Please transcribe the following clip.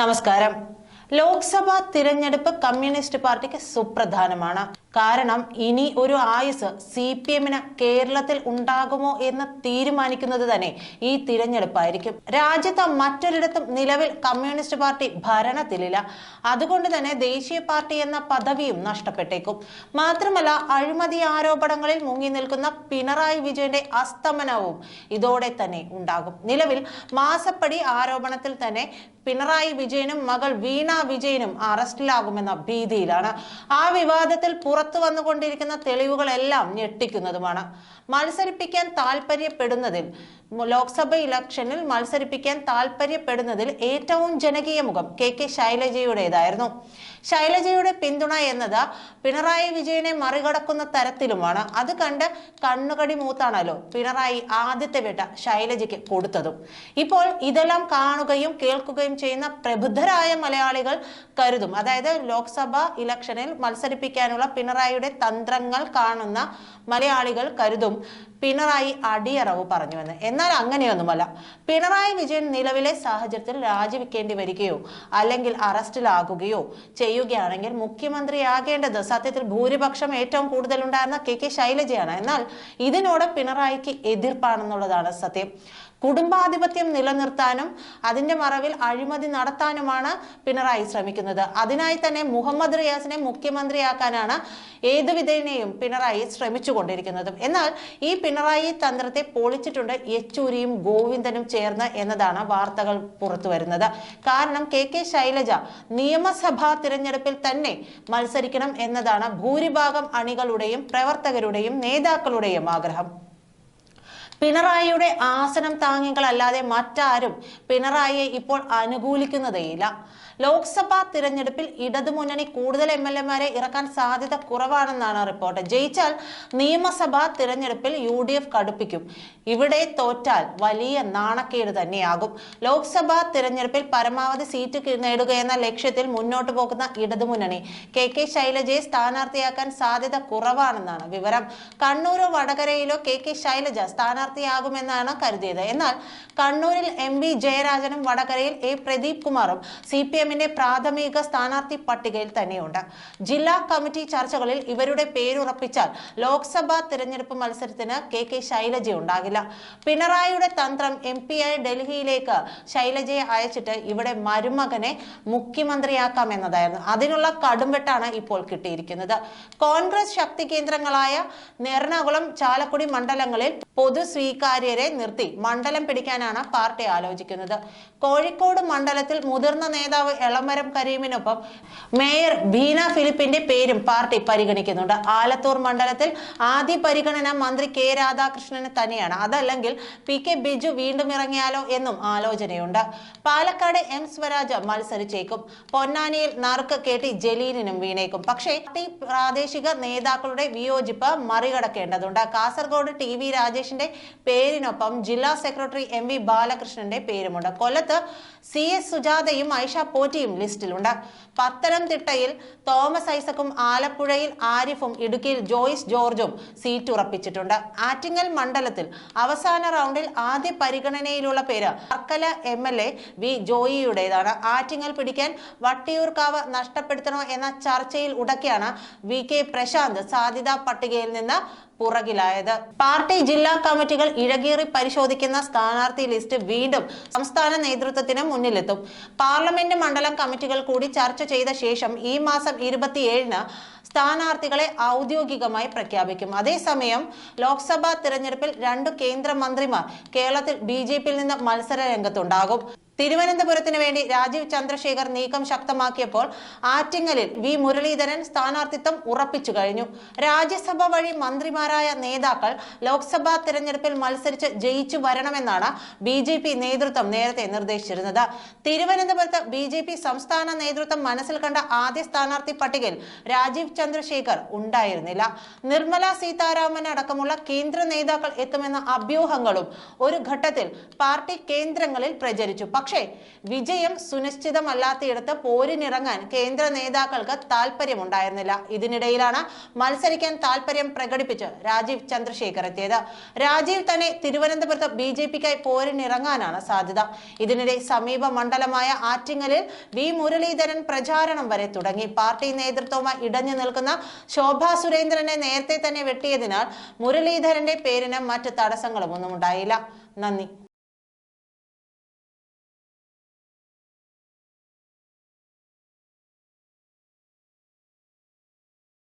നമസ്കാരം. ലോക്സഭാ തിരഞ്ഞെടുപ്പ് കമ്മ്യൂണിസ്റ്റ് പാർട്ടിക്ക് സുപ്രധാനമാണ്. കാരണം ഇനി ഒരു ആയുസ് സി പി എമ്മിന് കേരളത്തിൽ ഉണ്ടാകുമോ എന്ന് തീരുമാനിക്കുന്നത് തന്നെ ഈ തിരഞ്ഞെടുപ്പായിരിക്കും. രാജ്യത്ത് മറ്റൊരിടത്തും നിലവിൽ കമ്മ്യൂണിസ്റ്റ് പാർട്ടി ഭരണത്തിലില്ല. അതുകൊണ്ട് തന്നെ ദേശീയ പാർട്ടി എന്ന പദവിയും നഷ്ടപ്പെട്ടേക്കും. മാത്രമല്ല അഴിമതി ആരോപണങ്ങളിൽ മുങ്ങി നിൽക്കുന്ന പിണറായി വിജയന്റെ അസ്തമനവും ഇതോടെ തന്നെ ഉണ്ടാകും. നിലവിൽ മാസപ്പടി ആരോപണത്തിൽ തന്നെ പിണറായി വിജയനും മകൾ വീണ വിജയനും അറസ്റ്റിലാകുമെന്ന ഭീതിയിലാണ്. ആ വിവാദത്തിൽ പുറത്തു വന്നുകൊണ്ടിരിക്കുന്ന തെളിവുകളെല്ലാം ഞെട്ടിക്കുന്നതുമാണ്. മത്സരിപ്പിക്കാൻ താല്പര്യപ്പെടുന്നതിൽ ലോക്സഭ ഇലക്ഷനിൽ മത്സരിപ്പിക്കാൻ താല്പര്യപ്പെടുന്നതിൽ ഏറ്റവും ജനകീയ മുഖം കെ കെ ശൈലജയുടേതായിരുന്നു. ശൈലജയുടെ പിന്തുണ എന്നത് പിണറായി വിജയനെ മറികടക്കുന്ന തരത്തിലുമാണ്. അത് കണ്ട് കണ്ണുകടി മൂത്താണല്ലോ പിണറായി ആദ്യത്തെ വേട്ട ശൈലജയ്ക്ക് കൊടുത്തതും. ഇപ്പോൾ ഇതെല്ലാം കാണുകയും കേൾക്കുകയും ചെയ്യുന്ന പ്രബുദ്ധരായ മലയാളികൾ കരുതും. അതായത് ലോക്സഭ ഇലക്ഷനിൽ മത്സരിപ്പിക്കാനുള്ള പിണറായിയുടെ തന്ത്രങ്ങൾ കാണുന്ന മലയാളികൾ കരുതും. പിണറായി അടിയറവ് പറഞ്ഞുവെന്ന്. എന്നാൽ അങ്ങനെയൊന്നുമല്ല. പിണറായി വിജയൻ നിലവിലെ സാഹചര്യത്തിൽ രാജിവെക്കേണ്ടി വരികയോ അല്ലെങ്കിൽ അറസ്റ്റിലാകുകയോ ചെയ്യുകയാണെങ്കിൽ മുഖ്യമന്ത്രിയാകേണ്ടത് സത്യത്തിൽ ഭൂരിപക്ഷം ഏറ്റവും കൂടുതൽ ഉണ്ടായിരുന്ന കെ കെ ശൈലജയാണ്. എന്നാൽ ഇതിനോട് പിണറായിക്ക് എതിർപ്പാണെന്നുള്ളതാണ് സത്യം. കുടുംബാധിപത്യം നിലനിർത്താനും അതിന്റെ മറവിൽ അഴിമതി നടത്താനുമാണ് പിണറായി ശ്രമിക്കുന്നത്. അതിനായി തന്നെ മുഹമ്മദ് റിയാസിനെ മുഖ്യമന്ത്രിയാക്കാനാണ് ഏതു വിധേനയും പിണറായി ശ്രമിച്ചുകൊണ്ടിരിക്കുന്നത്. എന്നാൽ ഈ പിണറായി തന്ത്രത്തെ പൊളിച്ചിട്ടുണ്ട് യെച്ചൂരിയും ഗോവിന്ദനും ചേർന്ന് എന്നതാണ് വാർത്തകൾ പുറത്തു വരുന്നത്. കാരണം കെ കെ ശൈലജ നിയമസഭാ തിരഞ്ഞെടുപ്പിൽ തന്നെ മത്സരിക്കണം എന്നതാണ് ഭൂരിഭാഗം അണികളുടെയും പ്രവർത്തകരുടെയും നേതാക്കളുടെയും ആഗ്രഹം. പിണറായിയുടെ ആസനം താങ്ങികളല്ലാതെ മറ്റാരും പിണറായിയെ ഇപ്പോൾ അനുകൂലിക്കുന്നതേയില്ല. ലോക്സഭാ തിരഞ്ഞെടുപ്പിൽ ഇടതുമുന്നണി കൂടുതൽ എം എൽ എമാരെ ഇറക്കാൻ സാധ്യത കുറവാണെന്നാണ് റിപ്പോർട്ട്. ജയിച്ചാൽ നിയമസഭാ തിരഞ്ഞെടുപ്പിൽ യു ഡി എഫ് കടുപ്പിക്കും. ഇവിടെ തോറ്റാൽ വലിയ നാണക്കേട് തന്നെയാകും. ലോക്സഭാ തിരഞ്ഞെടുപ്പിൽ പരമാവധി സീറ്റ് നേടുക നേടുകയെന്ന ലക്ഷ്യത്തിൽ മുന്നോട്ട് പോകുന്ന ഇടതുമുന്നണി കെ കെ ശൈലജയെ സ്ഥാനാർത്ഥിയാക്കാൻ സാധ്യത കുറവാണെന്നാണ് വിവരം. കണ്ണൂരോ വടകരയിലോ കെ കെ ശൈലജ സ്ഥാനാർത്ഥിയാകുമെന്നാണ് കരുതിയത്. എന്നാൽ കണ്ണൂരിൽ എം വി ജയരാജനും വടകരയിൽ എ പ്രദീപ് കുമാറും സി പി എമ്മിന്റെ പ്രാഥമിക സ്ഥാനാർത്ഥി പട്ടികയിൽ തന്നെയുണ്ട്. ജില്ലാ കമ്മിറ്റി ചർച്ചകളിൽ ഇവരുടെ പേരുറപ്പിച്ചാൽ ലോക്സഭാ തിരഞ്ഞെടുപ്പ് മത്സരത്തിന് കെ കെ ശൈലജ ഉണ്ടാകില്ല. പിണറായിയുടെ തന്ത്രം എം പി ആയി ഡൽഹിയിലേക്ക് ശൈലജയെ അയച്ചിട്ട് ഇവിടെ മരുമകനെ മുഖ്യമന്ത്രിയാക്കാം എന്നതായിരുന്നു അതിനുള്ള കടുംവെട്ടാണ് ഇപ്പോൾ കിട്ടിയിരിക്കുന്നത്. കോൺഗ്രസ് ശക്തി കേന്ദ്രങ്ങളായ എറണാകുളം ചാലക്കുടി മണ്ഡലങ്ങളിൽ പൊതു സ്വീകാര്യരെ നിർത്തി. മണ്ഡലം പിടിക്കാനാണ് പാർട്ടി ആലോചിക്കുന്നത്. കോഴിക്കോട് മണ്ഡലത്തിൽ മുതിർന്ന നേതാവ് എളമരം കരീമിനൊപ്പം മേയർ ബീന ഫിലിപ്പിന്റെ പേരും പാർട്ടി പരിഗണിക്കുന്നുണ്ട്. ആലത്തൂർ മണ്ഡലത്തിൽ ആദ്യ പരിഗണന മന്ത്രി കെ രാധാകൃഷ്ണന് തന്നെയാണ്. അതല്ലെങ്കിൽ പി കെ ബിജു വീണ്ടും ഇറങ്ങിയാലോ എന്നും ആലോചനയുണ്ട്. പാലക്കാട് എം സ്വരാജ് മത്സരിച്ചേക്കും. പൊന്നാനിയിൽ നറുക്ക് കേട്ടി ജലീലിനും വീണേക്കും. പക്ഷേ പാർട്ടി പ്രാദേശിക നേതാക്കളുടെ വിയോജിപ്പ് മറികടക്കേണ്ടതുണ്ട്. കാസർഗോഡ് ടി വി രാജേഷിന്റെ പേരിനൊപ്പം ജില്ലാ സെക്രട്ടറി എം വി ബാലകൃഷ്ണന്റെ പേരുമുണ്ട്. കൊല്ലത്ത് സി എസ് സുജാതയും ഐഷ പോറ്റിയും ലിസ്റ്റിലുണ്ട്. പത്തനംതിട്ടയിൽ തോമസ് ഐസക്കും ആലപ്പുഴയിൽ ആരിഫും ഇടുക്കിയിൽ ജോയിസ് ജോർജും സീറ്റ് ഉറപ്പിച്ചിട്ടുണ്ട് ആറ്റിങ്ങൽ മണ്ഡലത്തിൽ അവസാന റൗണ്ടിൽ ആദ്യ പരിഗണനയിലുള്ള പേര് Varkala M L A V ജോയിയുടേതാണ്. Attingal പിടിക്കാൻ വട്ടിയൂർക്കാവ് നഷ്ടപ്പെടുത്തണോ എന്ന ചർച്ചയിൽ ഉടക്കിയാണ് വി കെ പ്രശാന്ത് സാധ്യതാ പട്ടികയിൽ നിന്ന് പുറകിലായത്. പാർട്ടി ജില്ലാ കമ്മിറ്റികൾ ഇഴകീറി പരിശോധിക്കുന്ന സ്ഥാനാർത്ഥി ലിസ്റ്റ് വീണ്ടും സംസ്ഥാന നേതൃത്വത്തിന് മുന്നിലെത്തും. പാർലമെന്റ് മണ്ഡലം കമ്മിറ്റികൾ കൂടി ചർച്ച ചെയ്ത ശേഷം ഈ മാസം ഇരുപത്തിയേഴിന് സ്ഥാനാർത്ഥികളെ ഔദ്യോഗികമായി പ്രഖ്യാപിക്കും. അതേസമയം ലോക്സഭാ തിരഞ്ഞെടുപ്പിൽ രണ്ടു കേന്ദ്രമന്ത്രിമാർ കേരളത്തിൽ ബി ജെ പിയിൽ നിന്ന് മത്സര രംഗത്തുണ്ടാകും. തിരുവനന്തപുരത്തിന് വേണ്ടി രാജീവ് ചന്ദ്രശേഖർ നീക്കം ശക്തമാക്കിയപ്പോൾ ആറ്റിങ്ങലിൽ വി മുരളീധരൻ സ്ഥാനാർത്ഥിത്വം ഉറപ്പിച്ചു കഴിഞ്ഞു. രാജ്യസഭ വഴി മന്ത്രിമാരായ നേതാക്കൾ ലോക്സഭാ തിരഞ്ഞെടുപ്പിൽ മത്സരിച്ച് ജയിച്ചു വരണമെന്നാണ് ബി ജെ പി നേതൃത്വം നേരത്തെ നിർദ്ദേശിച്ചിരുന്നത്. തിരുവനന്തപുരത്ത് ബി ജെ പി സംസ്ഥാന നേതൃത്വം മനസ്സിൽ കണ്ട ആദ്യ സ്ഥാനാർത്ഥി പട്ടികയിൽ രാജീവ് ചന്ദ്രശേഖർ ഉണ്ടായിരുന്നില്ല. നിർമ്മല സീതാരാമൻ അടക്കമുള്ള കേന്ദ്ര നേതാക്കൾ എത്തുമെന്ന അഭ്യൂഹങ്ങളും ഒരു ഘട്ടത്തിൽ പാർട്ടി കേന്ദ്രങ്ങളിൽ പ്രചരിച്ചു. പക്ഷേ പക്ഷേ വിജയം സുനിശ്ചിതമല്ലാത്തയിടത്ത് പോരിനിറങ്ങാൻ കേന്ദ്ര നേതാക്കൾക്ക് താല്പര്യമുണ്ടായിരുന്നില്ല ഇതിനിടയിലാണ് മത്സരിക്കാൻ താല്പര്യം പ്രകടിപ്പിച്ച് രാജീവ് ചന്ദ്രശേഖർ എത്തിയത്. രാജീവ് തന്നെ തിരുവനന്തപുരത്ത് ബി ജെ പിക്കായി പോരിനിറങ്ങാനാണ് സാധ്യത. ഇതിനിടെ സമീപ മണ്ഡലമായ ആറ്റിങ്ങലിൽ വി മുരളീധരൻ പ്രചാരണം വരെ തുടങ്ങി. പാർട്ടി നേതൃത്വവുമായി ഇടഞ്ഞു നിൽക്കുന്ന ശോഭാ സുരേന്ദ്രനെ നേരത്തെ തന്നെ വെട്ടിയതിനാൽ മുരളീധരന്റെ പേരിന് മറ്റ് തടസ്സങ്ങളും ഒന്നും ഉണ്ടായില്ല നന്ദി.